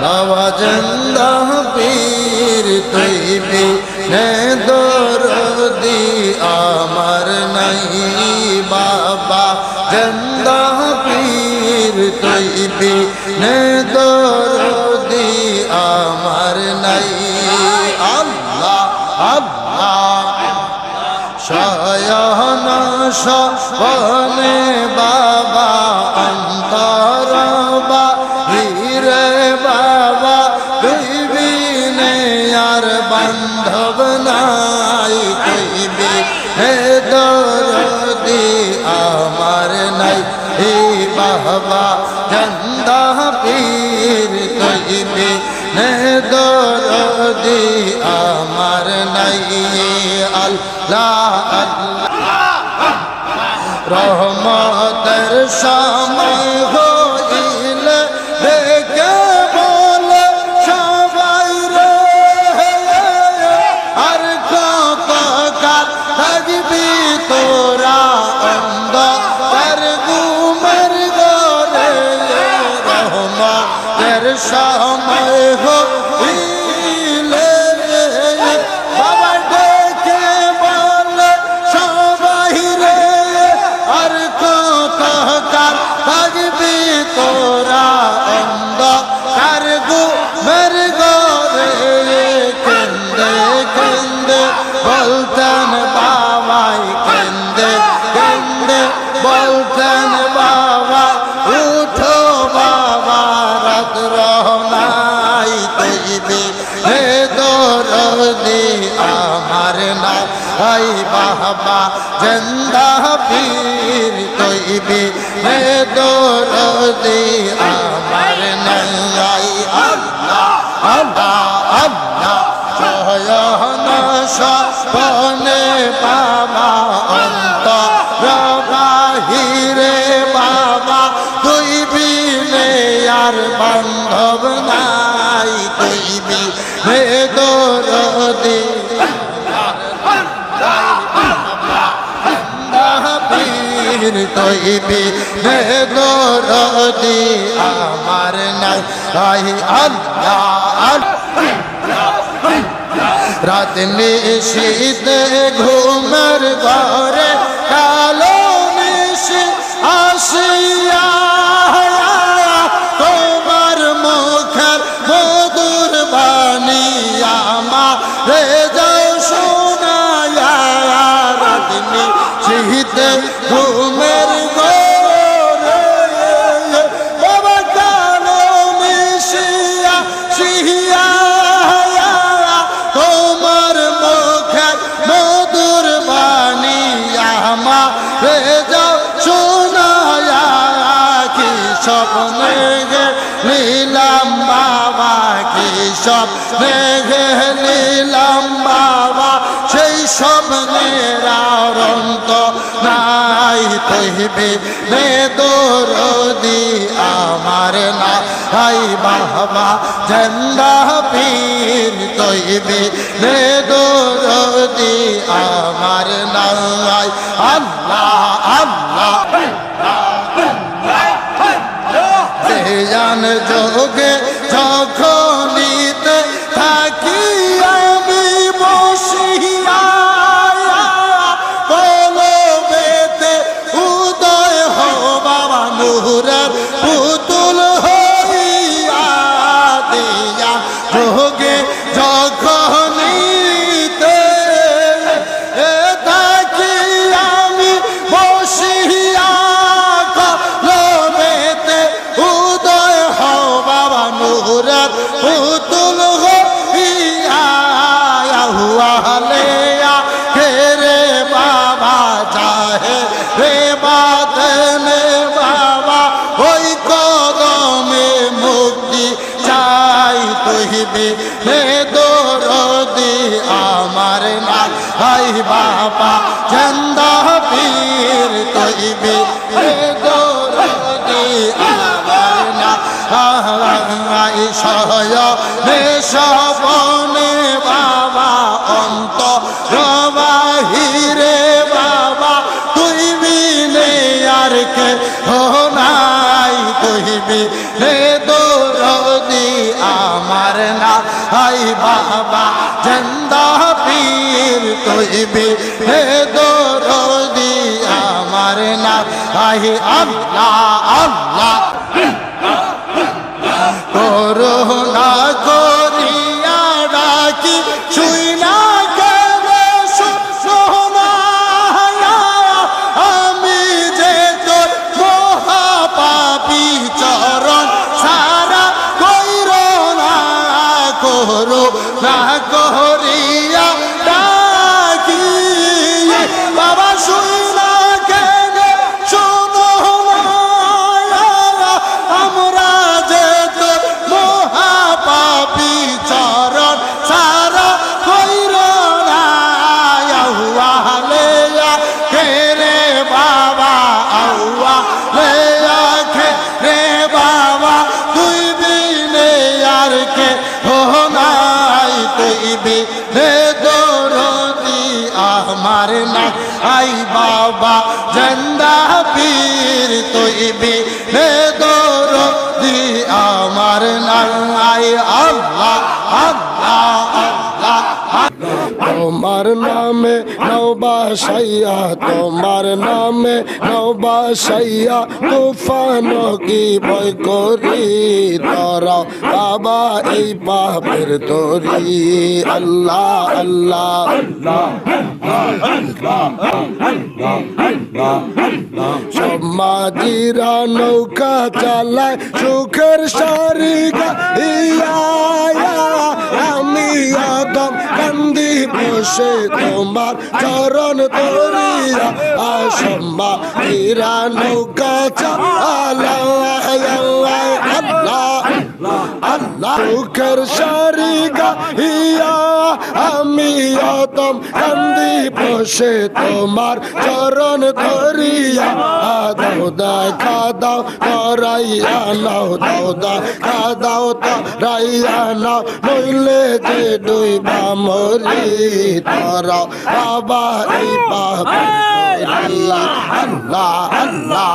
নামাজ পীর তুই বি বলতে আর বান্ধব নাই কইবি হে দরদি। তৈবি হে দরদি। আমার নাই তাই আল্লাহ। রাত নিশীত ঘুমার ঘরে দিবে রে দোরদি আমার না হাই বাবা জেন্দা পীর তৈবে। রে দোরদি আমার না নাই তুহিবি, হে দোরদি আমার না হাই বাবা, চন্দা পীর তুহিবি, হে দোরদি আমার না হাই সহ হে সব তৈবি হে দরদি আমার না আহে আল্লাহ আল্লাহ। আমার না। আই বাবা, জন্দা পীর, তুই দরদি আমার না আই আল্লাহ আল্লাহ তোমার নামে নৌবাসাইয়া তোমার নামে নৌবাসাইয়া তুফান কি ভয় করি তরাও বাবা, এই পাপের তরি। আল্লাহ আল্লাহ। সমাজিরা নৌকা চালায় সুখের সারিকা ইয়া আমি আদম কান্দি বসে তোমার চরণ তরিয়া। আসম্মা ইরা নৌকা চালায় আল্লাহ। সুখের সারিকা ইয়া আমি আদম কান্দি বসে তোমার চরণ ধরিয়া দাও দেখা দাও করাইয়া নাও দাও দেখা দাও রাইয়া নাও, নইলে যে ডুইবা মরি তারা বাবা এই পাবে। আল্লাহ আল্লাহ আল্লাহ।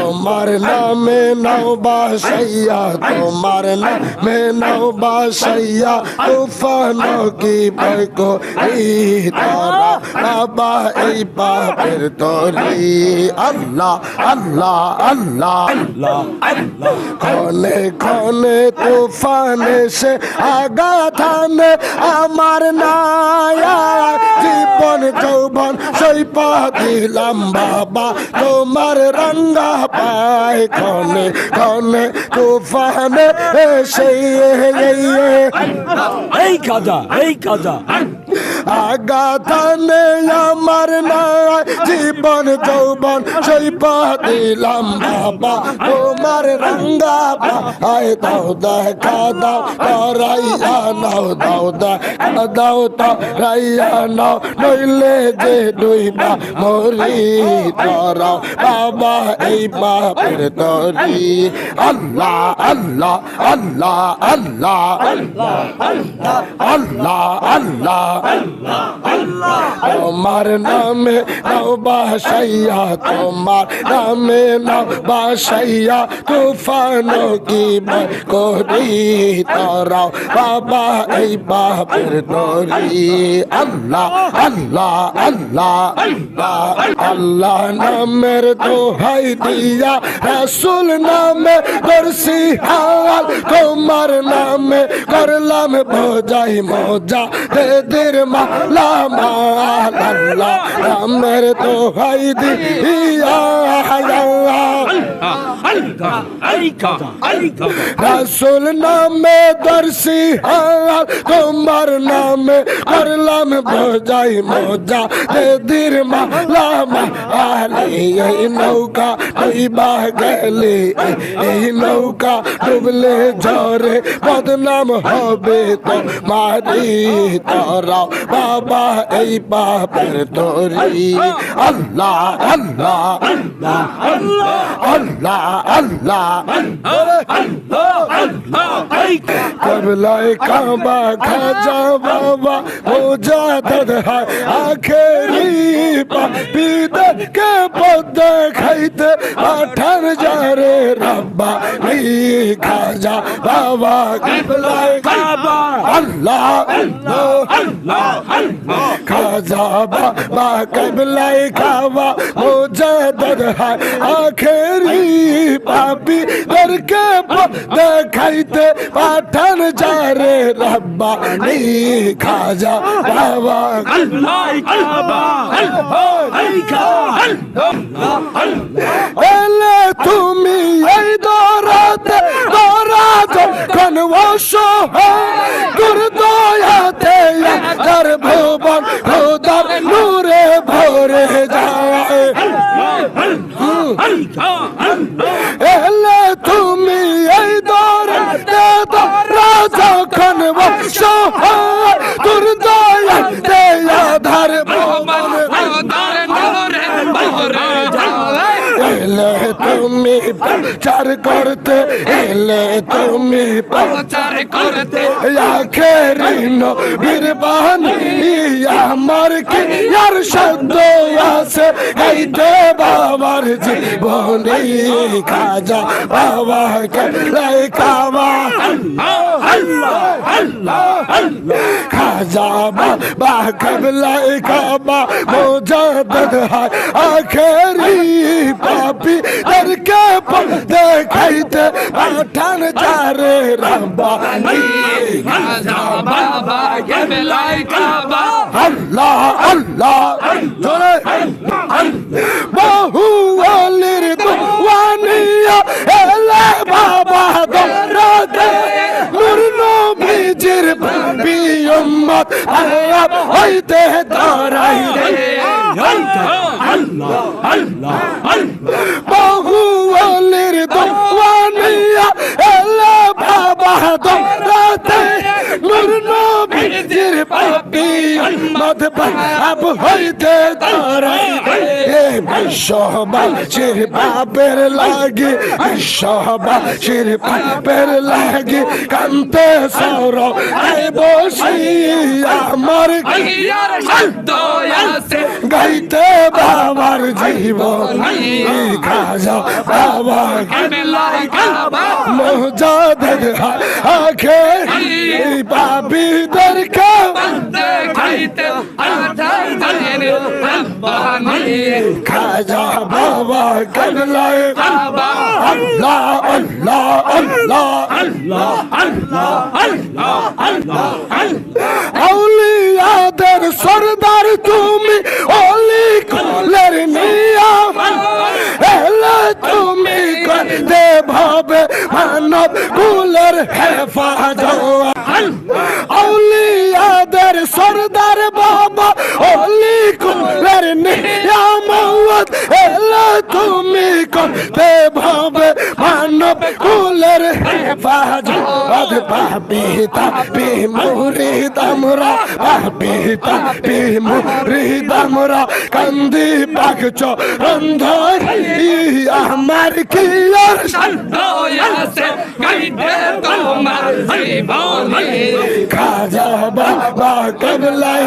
তোমার নামে নাও বাসাইয়া, তোমার নামে নাও বাসাইয়া, তুফান কি বৈকো এই তারা বাবা এই পাপের তরি। আল্লাহ আল্লাহ আল্লাহ ক্ষণে ক্ষণে তুফান এসে আগাথানে আমার নায়া জীবন যৌবন সৈপা দিলাম বাবা তোমার রঙ্গা পায় ক্ষণে ক্ষণে তুফানে এসে এই কাজা এই কাজা। আগাথানে আমার নাই জীবন যৌবন সৈপা দিলাম বাবা তোমার রঙ্গা পায়। দাও দেখা দাও রাইয়া নাও দাও দেখা দাও তো রাইয়া নাও নইলে যে ডুইবা মরি তরাও বাবা এই বাপের তরি আল্লাহ আল্লাহ আল্লাহ আল্লাহ আল্লাহ আল্লাহ তোমার নামে নাও বাসাইয়া তোমার নামে নাও বাসাইয়া তুফান কি করি তারাও বাবা এই বাপের তরি আল্লাহ আল্লাহ আল্লাহ আল্লাহ আল্লাহ নামের দোহাই দিয়া রাসুল নামে করছি হাল তোমার নামে করলাম বোঝাই মজা দেদের মালা মাল আল্লাহ নামের দোহাই দিয়া এই কাজা এই কাজা রাসুল নামে দর্শি হাল তোমার নামে করলাম বোঝাই মজা দেদির মালা মালি এই নৌকা ডুইবা গেলে এই নৌকা ডুবলে ঝরে বদনাম হবে তো মারি তোরা বাবা এই পাপের তরি আল্লাহ আল্লাহ আল্লাহ আল্লাহ এই কাজা কবলায় কাবা খাজা বাবা মুজাদদ है pipa, pita. के पद खाइते अठर जा रब्बा, नहीं खाजा, बाबा काबा अल्लाह अल्लाह अल्लाह। खाजा, बाबा कबलाई खावा मुझे दर है आखिरी पापी। दर के पौधे खाइते अठर जा रे रब्बा, नहीं खाजा, बाबा अल्लाह काबा अल्लाह। এলে তুমি এই দরাতে দরা যখন অসহায় তোর দয়াতে তার ভুবন খোদার নূরে ভরে যায়। এলে তুমি এই দরাতে দরা যখন অসহায় প্রচার করতে এলে তুমি প্রচার করতে আখেরি বাণী আমার কি আর শব্দ আছে গাইতে বাবার জীবনী খাজা বাবা লাই কাবা খাজা বাবা কবলাই কাবা মোজাদদ হায় আখেরি পাপি দরকে দেখাইতে পাঠান চারে রাব্বানি আল্লাহ আল্লাহ জোরে বহু আলির দোয়ানিয়া এলে বাবা দরদে উম্মত আল্লাহ হইতে দাঁড়াই রে। আল্লাহ আল্লাহ আল্লাহ বহু আলির দোয়ানিয়া এলে বাবা দরদে নূর নবীজির পাপি উম্মত আব হইতে দাঁড়াই। রে বিশ্ববাসীর পাপের লাগে বিশ্ববাসীর পাপের লাগে কান্তে সর। আই বসি আমার গাইতে বাবার জীবন খাজা বাবা। মজাদের আখে পাবিদের কা খাজা বাবা কবলায় আল্লাহ আল্লাহ আল্লাহ আউলিয়াদের সরদার তুমি অলি কলের নিয়া এলে তুমি করতে ভাবে মানব কুলের হেফাজত। আউলিয়াদের সরদার অলি কুলের নিয়ামত এলে তুমি করতে ভাবে মানব কুলের হেফাজত পাবি তাবি মুরিদ আমরা পাবি তাবি মুরিদ আমরা কান্দি পাক চরন্ধর আমার কি আর খাজা বাবা কবলাই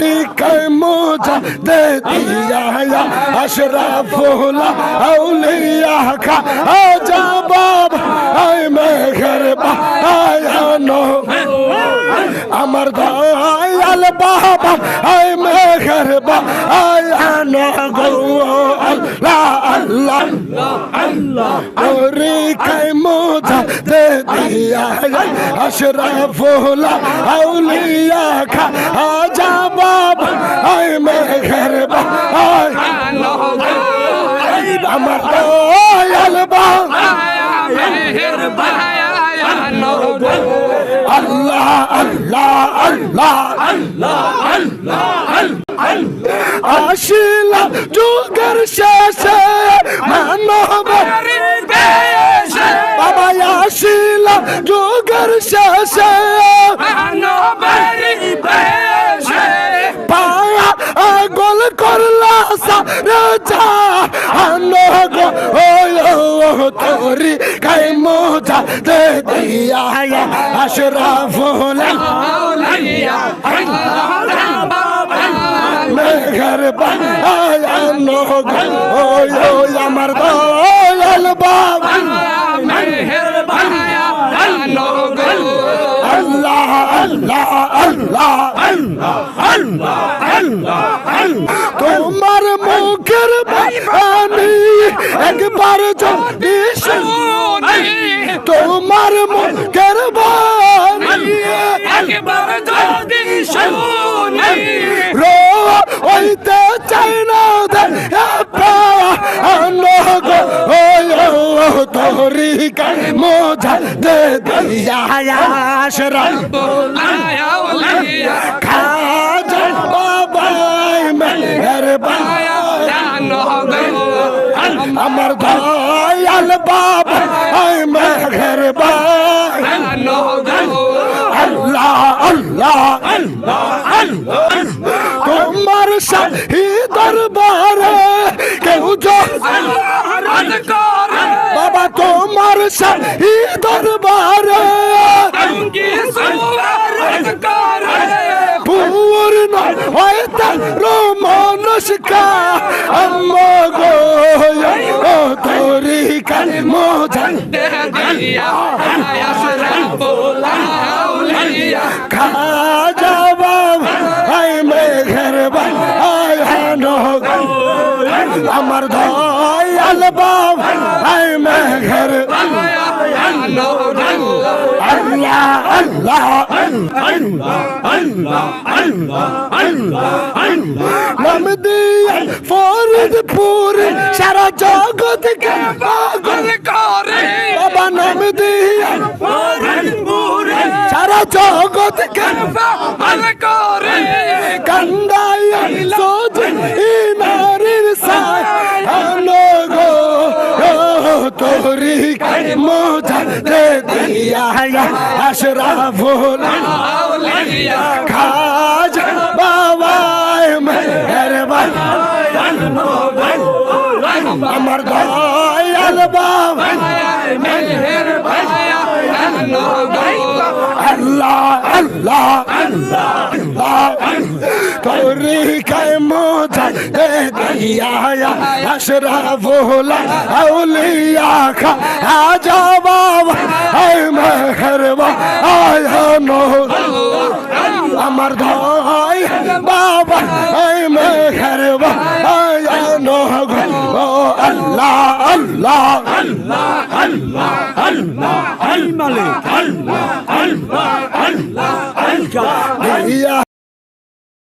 লিখায় মোজা দে দিয়া আশরাফুল আউলিয়া খা আজা বাবা আয় মেঘের বাবা হ্যাঁ। আমার দয়াল বাবা আয় মেঘের আয়া না গো আল্লাহ আল্লাহ আল্লাহ ওরে কাই মোজা দে দিয়া আশরাফুল আউলিয়া খা আজা বাবা আয় মেঘের আয় আমার দয়াল বাবা আল্লাহ আল্লাহ আল্লাহ আসিলা যুগের শেষে মানব বাবা আসিলা যুগের শেষে পায়া গোল করলা সারা আনো তোরি কাই মোজা দে দিয়া আশরাফুল মেঘর আনো গো ও আমার দয়াল বাবা আল্লাহ আল্লাহ আল্লাহ তোমার মুখের বাণী একবার যদি শুনি, তোমার মুখের বাণী রো হইতে চাই না কাই মোজা দে দিয়া আশরা শাহী দরবারে কেউ বাবা তোমার শাহী দরবারে। পূর্ণ হয়তো রোমানসকা। আম্ম গো তোরি কাল মোজা। খাজা আমার দয়াল বাবা আই মেঘের আল্লাহ আল্লাহ নাম দিয়ে ফরিদপুর সারা জগৎ কে পাগল বাবা নাম দিয়ে সারা জগৎ মোজা দে দিয়া আশরাফুল খাজ বাবা মেহরবান। আমার দয়াল বাবা আল্লাহ আল্লাহ আল্লাহ। তোরি কাই মোজা দে দিয়া আশরাফুল আউলিয়া খা আজা বাবা আই মেহরবান আয়ানো আমার দয় বাবা আই মেহরবান আয়ানো ও আল্লাহ আল্লাহ আল্লাহ আল্লাহ আল্লাহ আল্লাহ আল্লাহ